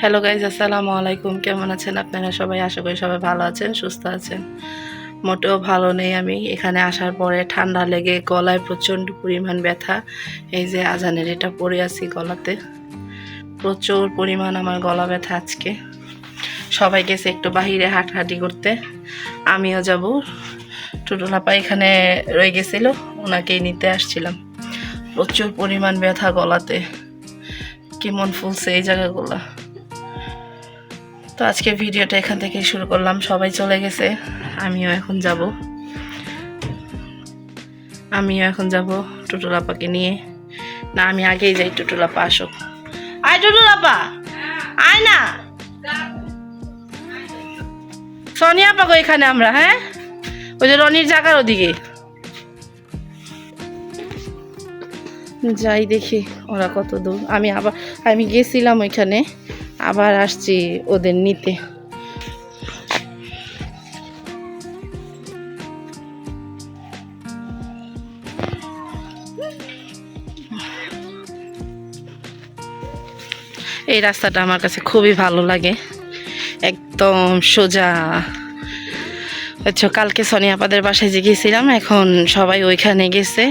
Hello guys আসসালামু আলাইকুম। কেমন আছেন আপনারা সবাই? আশা করি সবাই ভালো আছেন, সুস্থ আছেন। মোটেও ভালো নেই আমি। এখানে আসার পরে ঠান্ডা লেগে গলায় প্রচণ্ড পরিমাণ ব্যথা। এই যে আজানের এটা পরে আছি গলাতে। প্রচুর পরিমাণ আমার গলা ব্যথা আজকে। সবাই গেছে একটু বাহিরে হাঁটাহাঁটি করতে। আমিও যাব। টুটুলাপা এখানে রয়ে গেছিল, ওনাকেই নিতে আসছিলাম। প্রচুর পরিমাণ ব্যথা গলাতে। কেমন ফুলছে এই জায়গাগুলো। তো আজকে ভিডিওটা এখান থেকে শুরু করলাম। সবাই চলে গেছে। আমিও এখন যাব। আমিও এখন যাব টুটুলাপাকে নিয়ে। না, আমি আগেই যাই টুটুলাপা আসুক। আয় টুটুলাপা আয় না! সোনিয়া পাগো এখানে আমরা হ্যাঁ? ওই যে রনির জায়গার ওদিকে। যাই দেখি ওরা কত দূর। আমি আবার আমি গেছিলাম ওইখানে। আবার আসছি ওদের নিতে। এই রাস্তাটা আমার কাছে খুবই ভালো লাগে। একদম সোজা। আচ্ছা কালকে সোনিয়াপাদের বাসায় যে গেছিলাম, এখন সবাই ওইখানে গেছে।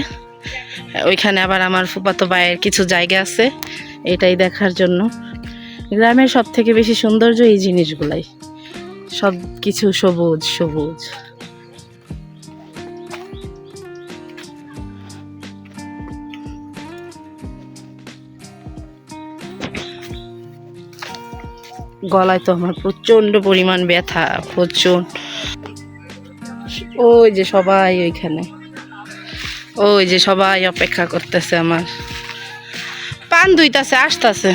ওইখানে আবার আমার ফুপাতো ভাইয়ের কিছু জায়গা আছে, এটাই দেখার জন্য। গ্রামের সব থেকে বেশি সৌন্দর্য এই জিনিসগুলাই। সব কিছু সবুজ সবুজ। গলায় তো আমার প্রচণ্ড পরিমাণ ব্যথা প্রচণ্ড ওই যে সবাই ওইখানে। ওই যে সবাই অপেক্ষা করতেছে আমার। পান দুইতাছে আসতাছে।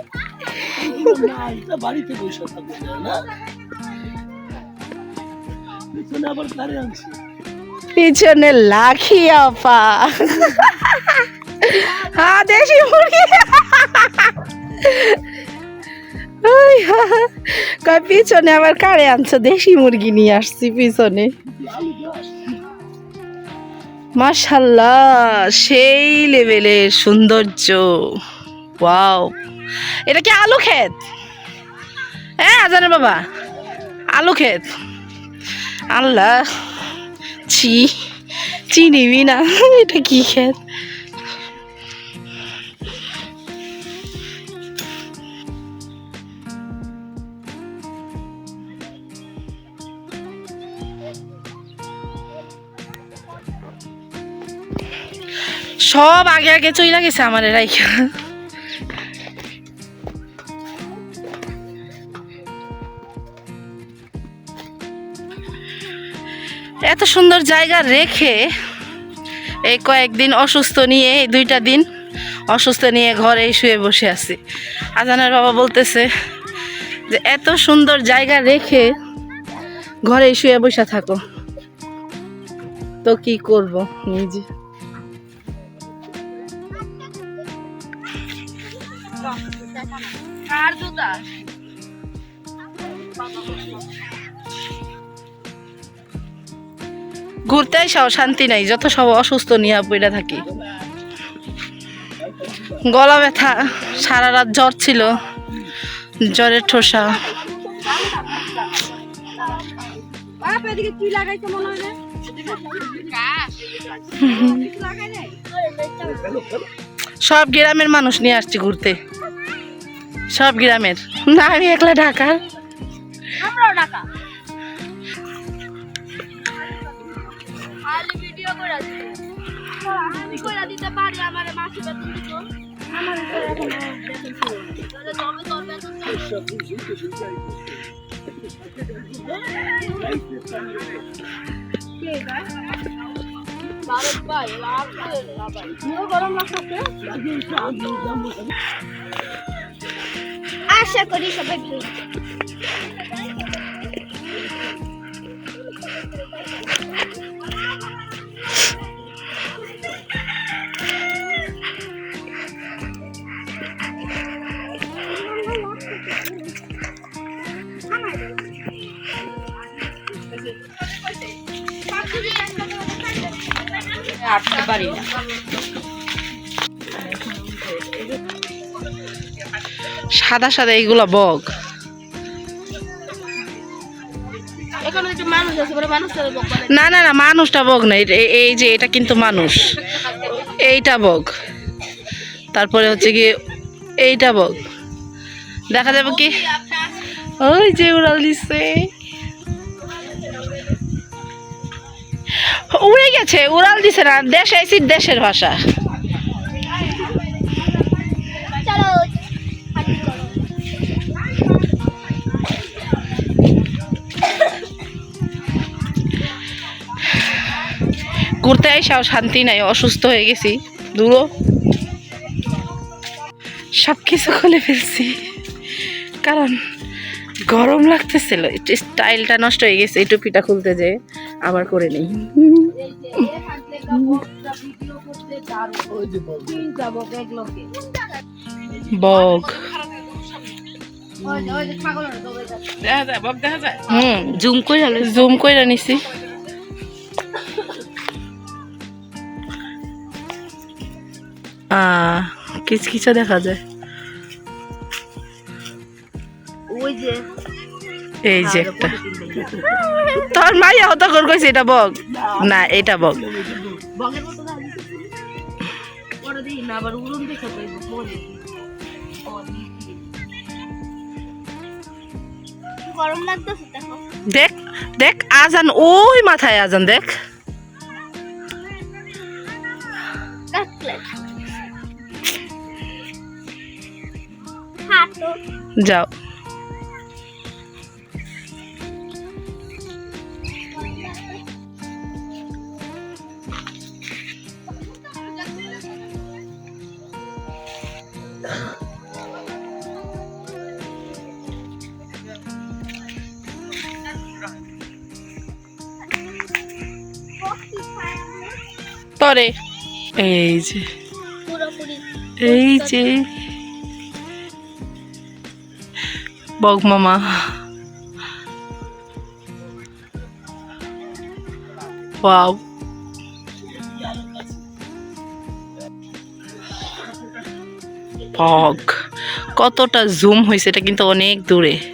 বাড়িতে বসে থাকবে না পিছনে আবার গাড়ি আনছে? পিছনে লাখি আপা। হ্যাঁ দেশি মুরগি। কয়, পিছনে আবার কারে আনছো? দেশি মুরগি নিয়ে আসছি পিছনে। মাশাল্লাহ, সেই লেভেলের সৌন্দর্য। ওয়াও। এটা কি আলু ক্ষেত? হ্যাঁ আজানের বাবা, আলু ক্ষেত। আল্লাহ, ছি চিনিবি না, এটা কি ক্ষেত? সব আগে আগে চইলা গেছে আমার রাইখা। এত সুন্দর জায়গা রেখে এই কয়েকদিন অসুস্থ নিয়ে, এই দুইটা দিন অসুস্থ নিয়ে ঘরে শুয়ে বসে আছি। আজানের বাবা বলতেছে যে, এত সুন্দর জায়গা রেখে ঘরে শুয়ে বসে থাকো। তো কি করব নিজে? কার ঘুরতে আইসাও শান্তি নাই যত সব অসুস্থ নিয়ে পড়ে থাকি। গলা ব্যথা সারা রাত জ্বর ছিল জ্বরের ঠোসা। সব গ্রামের মানুষ নিয়ে আসছি ঘুরতে। সব গ্রামের। না আমি একলা ঢাকার। আমরাও টাকা আমি কইরা দিতে পারি আমার মাসি বেতন দিত আমার এখন বেতন ছিল তাহলে জবে তোর বেতন কে ভাই? ভারত ভাই? লাভ লাভ গরম লাগছে আশা করি সবাই ভালো আটতে পারি না। সাদা সাদা এইগুলা বগ বক না না না মানুষটা বগ না এই- যে এটা কিন্তু মানুষ। এইটা বগ তারপরে হচ্ছে কি এইটা বগ দেখা যাবে কি? ওই যে উড়াল দিচ্ছে উড়ে গেছে, উড়াল দিছে না, দেশ আইসি দেশের ভাষা। ঘুরতে আইসাও শান্তি নাই, অসুস্থ হয়ে গেছি, দূরও। সব কিছু খুলে ফেলছি, কারণ গরম লাগতেছিল স্টাইলটা নষ্ট হয়ে গেছে, এই টুপিটা খুলতে যে। আবার করে নেই। বক। হুম জুম করে জুম করে নিছি। আহ কিচকিচা দেখা যায়। ওই যে। এই যে একটা। তোর মাইয়া হতো কর কইছে, এটা বগ না, এটা উড়ুন দেখো দেখো, আজান, ওই মাথায় আজান, দেখ। যাও। তরে এই যে। এই যে। বগ মামা। ওয়াও। বগ কতটা জুম হয়েছে এটা কিন্তু অনেক দূরে।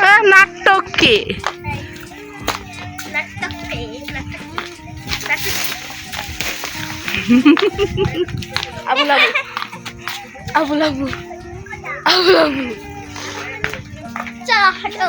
আহ, নাটক কে? আবুল আবু আবুল আবু আবুল আবু চলো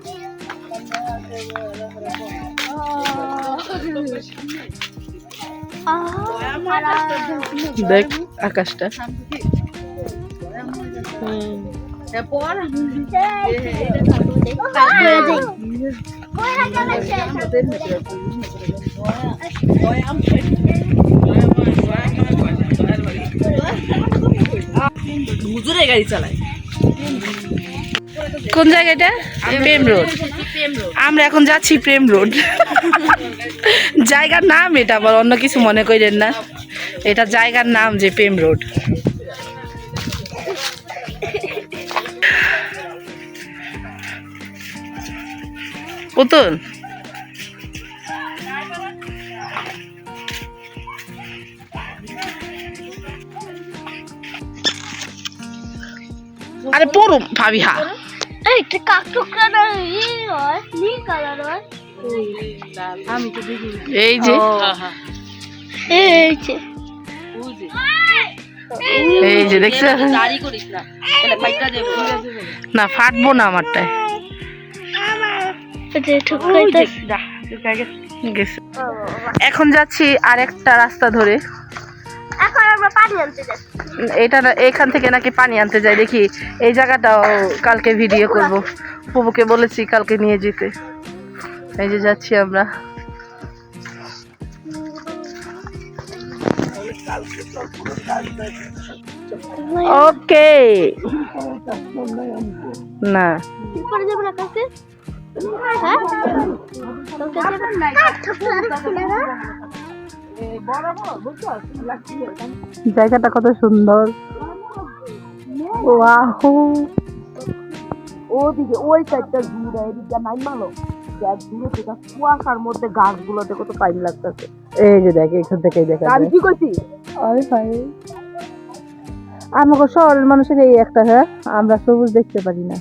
দেখ আকাশটা হুম হুজুরে গাড়ি চালায় কোন জায়গাটা প্রেম রোড আমরা এখন যাচ্ছি প্রেম রোড জায়গার নাম এটা আবার অন্য কিছু মনে করেন না। এটা জায়গার নাম যে প্রেম রোড পুতুল? আরে পড়ুম ভাবি হা এই এটা কাক না ই হয় নীল কালার হয়। আমি তো দেখি এই যে। এই যে। এই যে দেখছ? দাড়ি করিস না। ফাটবো না আমারটায়। এখন যাচ্ছি আরেকটা রাস্তা ধরে। এখন আমরা পানি আনতে যাচ্ছি। এটা এখান থেকে নাকি পানি আনতে যাই। দেখি এই জায়গাটাও কালকে ভিডিও করব। পুবুকে বলেছি কালকে নিয়ে যেতে। এই যে যাচ্ছি আমরা। ওকে। না। পরে যাব না কাছে হ্যাঁ? জায়গাটা কত সুন্দর। ওয়াহু। ওদিকে ওই সাইডটা ঘুরে এদিকটা নাই মালো। দূরে থেকে কুয়াশার মধ্যে গাছগুলোতে কত টাইম লাগতেছে। এই যে দেখ এখান দেখা আমি কি করছি আরে ভাই। আমাকে শহরের মানুষের এই একটা হ্যাঁ? আমরা সবুজ দেখতে পারি না।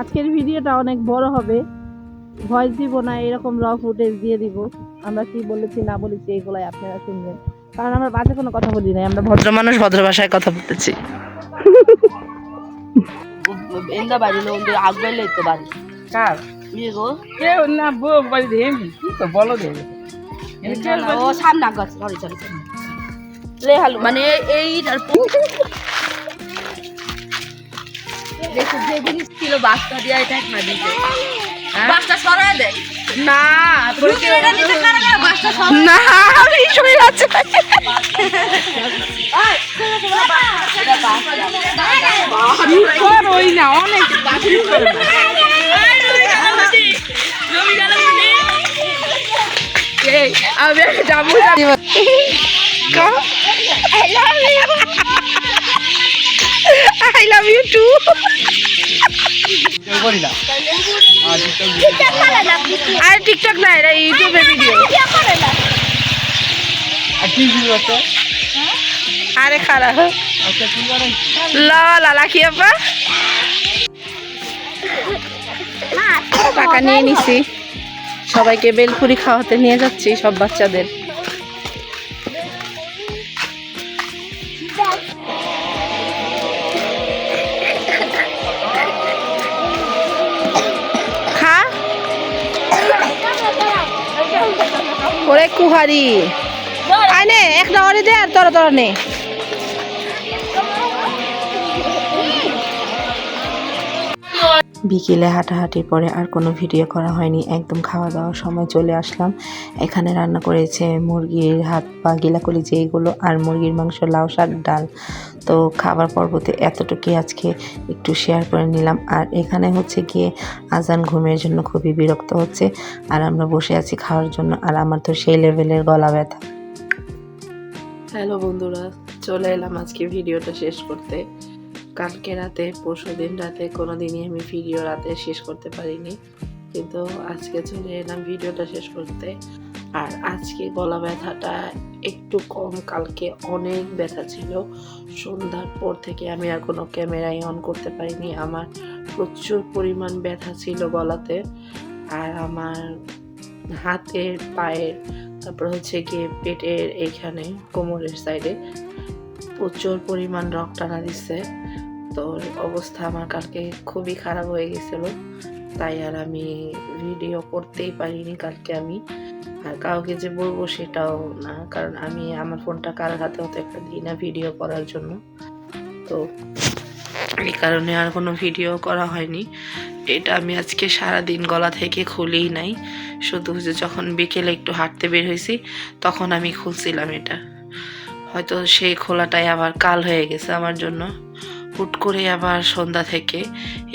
আজকের ভিডিওটা অনেক বড় হবে। ভয়েস দিব না এরকম র ফুটেজ দিয়ে দিব। আমরা কি বলেছি না বলেছি এগুলাই আপনারা শুনবেন। কারণ আমরা বাজে কোনো কথা বলি নাই আমরা ভদ্র মানুষ ভদ্র ভাষায় কথা বলতেছি। ও সামনে লে মানে এই আর দেখো যে জিনিস ছিল বাস্তা দিয়ে এটা খা দিতে বাস্তা সরায় দেয় না না। আমি শুনে যাচ্ছি ওই না অনেক আমি একটা যাব। আই লাভ ইউ টু আর টিকটক না এটা ইউটিউবে ভিডিও আর খারাপ ল কি আপা টাকা নিয়ে নিছি। সবাইকে বেলপুরি খাওয়াতে নিয়ে যাচ্ছি, সব বাচ্চাদের। কুহারি। নে এক নাওয়ারে দে আর তোর তোর নে। বিকেলে হাঁটাহাঁটির পরে আর কোনো ভিডিও করা হয়নি। একদম খাওয়া দাওয়ার সময় চলে আসলাম। এখানে রান্না করেছে মুরগির হাত পা, গিলাকলি যেইগুলো আর মুরগির মাংস, লাউ শাক, ডাল। তো খাবার পর্বতে এতটুকুই আজকে একটু শেয়ার করে নিলাম। আর এখানে হচ্ছে গিয়ে আজান ঘুমের জন্য খুবই বিরক্ত হচ্ছে। আর আমরা বসে আছি খাওয়ার জন্য। আর আমার তো সেই লেভেলের গলা ব্যথা। হ্যালো বন্ধুরা, চলে এলাম আজকে ভিডিওটা শেষ করতে। কালকে রাতে, পরশু দিন রাতে কোনো দিনই আমি ভিডিও রাতে শেষ করতে পারিনি। কিন্তু আজকে চলে এলাম ভিডিওটা শেষ করতে। আর আজকে গলা ব্যথাটা একটু কম, কালকে অনেক ব্যথা ছিল। সন্ধ্যার পর থেকে আমি আর কোনো ক্যামেরাই অন করতে পারিনি। আমার প্রচুর পরিমাণ ব্যথা ছিল গলাতে। আর আমার হাতের পায়ের, তারপর হচ্ছে গিয়ে পেটের এখানে, কোমরের সাইডে প্রচুর পরিমাণ রক টানা দিচ্ছে তো অবস্থা আমার কালকে খুবই খারাপ হয়ে গেছিল। তাই আর আমি ভিডিও করতেই পারিনি কালকে আমি। আর কাউকে যে বলব সেটাও না, কারণ আমি আমার ফোনটা কারোর হাতে হতে একটা দিই না ভিডিও করার জন্য। তো এই কারণে আর কোনো ভিডিও করা হয়নি। এটা আমি আজকে সারা দিন গলা থেকে খুলেই নাই। শুধু যে যখন বিকেলে একটু হাঁটতে বের হয়েছি, তখন আমি খুলছিলাম এটা। হয়তো সেই খোলাটাই আবার কাল হয়ে গেছে আমার জন্য। হুট করে আবার সন্ধ্যা থেকে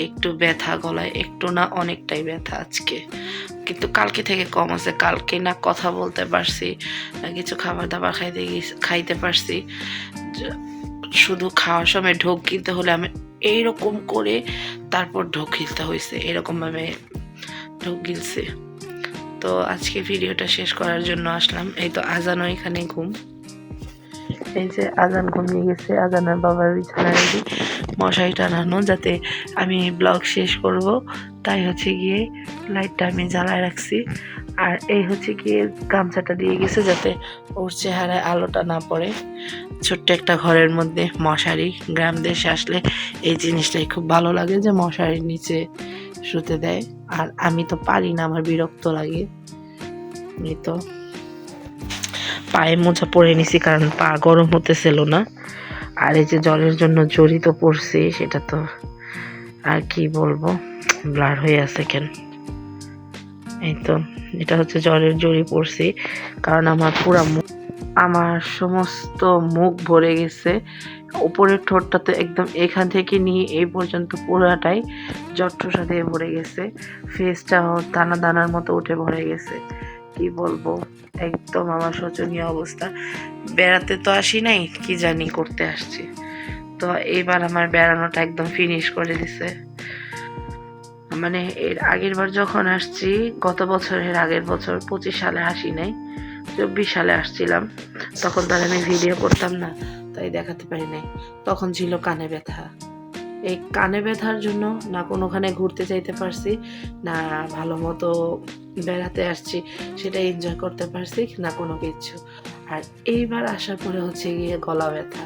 একটু ব্যথা গলায়, একটু না অনেকটাই ব্যথা আজকে। কিন্তু কালকে থেকে কম আছে, কালকে না কথা বলতে পারছি, না কিছু খাবার দাবার খাইতে খাইতে পারছি। শুধু খাওয়ার সময় ঢোক গিলতে হলে আমি এইরকম করে তারপর ঢোক গিলতে হয়েছে এরকমভাবে ঢোক গিলছে। তো আজকে ভিডিওটা শেষ করার জন্য আসলাম। এই তো আজানও এখানে ঘুম। এই যে আজান ঘুমিয়ে গেছে, আজানের বাবার বিছানায় মশারি টানানো যাতে আমি ব্লগ শেষ করব। তাই হচ্ছে গিয়ে লাইটটা আমি জ্বালায় রাখছি। আর এই হচ্ছে গিয়ে গামছাটা দিয়ে গেছে যাতে ওর চেহারায় আলোটা না পড়ে। ছোট্ট একটা ঘরের মধ্যে মশারি, গ্রাম দেশে আসলে এই জিনিসটাই খুব ভালো লাগে যে মশারির নিচে শুতে দেয়। আর আমি তো পারি না, আমার বিরক্ত লাগে। তো। পায়ে মোজা পরে নিছি কারণ পা গরম হতেছিল না। আর এই যে জলের জন্য জড়ি তো পড়ছি, সেটা তো আর কি বলব? ব্লার হয়ে আছে কেন? এই তো, এটা হচ্ছে জলের জড়ি পড়ছি, কারণ আমার পুরা মুখ আমার সমস্ত মুখ ভরে গেছে। উপরের ঠোঁটটা তো একদম এখান থেকে নিয়ে এই পর্যন্ত পুরাটাই জট্টসা দিয়ে ভরে গেছে। ফেসটাও দানা দানার মতো উঠে ভরে গেছে। কি বলব? একদম আমার শোচনীয় অবস্থা। বেড়াতে তো আসি নাই, কি জানি করতে আসছি। তো এবার আমার বেড়ানোটা একদম ফিনিশ করে দিছে। মানে এর আগের বার যখন আসছি, গত বছরের আগের বছর পঁচিশ সালে আসি নাই, চব্বিশ সালে আসছিলাম। তখন তার আমি ভিডিও করতাম না, তাই দেখাতে পারি নাই। তখন ছিল কানে ব্যথা। এই কানে ব্যথার জন্য না কোনোখানে ঘুরতে যাইতে পারছি, না ভালো মতো বেড়াতে আসছি, সেটা এনজয় করতে পারছি না কোনো কিছু। আর এইবার আসার পরে হচ্ছে গিয়ে গলা ব্যথা।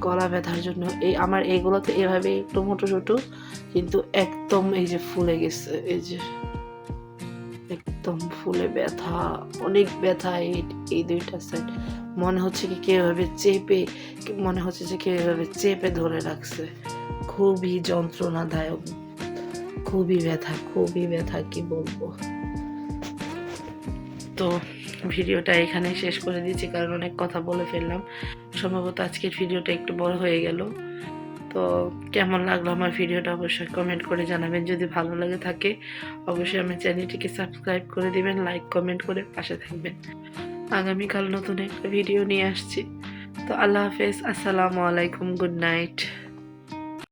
গলা ব্যথার জন্য এই আমার এইগুলোতে এভাবে একটু মোটো ছোটো, কিন্তু একদম এই যে ফুলে গেছে, এই যে একদম ফুলে ব্যথা, অনেক ব্যথা এই এই দুইটা সাইড মনে হচ্ছে কি কেউ এভাবে চেপে, মনে হচ্ছে যে কেউ এভাবে চেপে ধরে রাখছে। খুবই যন্ত্রণাদায়ক, খুবই ব্যথা খুবই ব্যথা, কি বলব? তো ভিডিওটা এখানে শেষ করে দিয়েছি, কারণ অনেক কথা বলে ফেললাম। সম্ভবত আজকের ভিডিওটা একটু বড় হয়ে গেল। তো কেমন লাগল আমার ভিডিওটা অবশ্যই কমেন্ট করে জানাবেন। যদি ভালো লাগে থাকে, অবশ্যই আমার চ্যানেলটিকে সাবস্ক্রাইব করে দিবেন লাইক কমেন্ট করে পাশে থাকবেন। আগামীকাল নতুন একটা ভিডিও নিয়ে আসছি। তো আল্লাহ হাফেজ, আসসালামু আলাইকুম গুড নাইট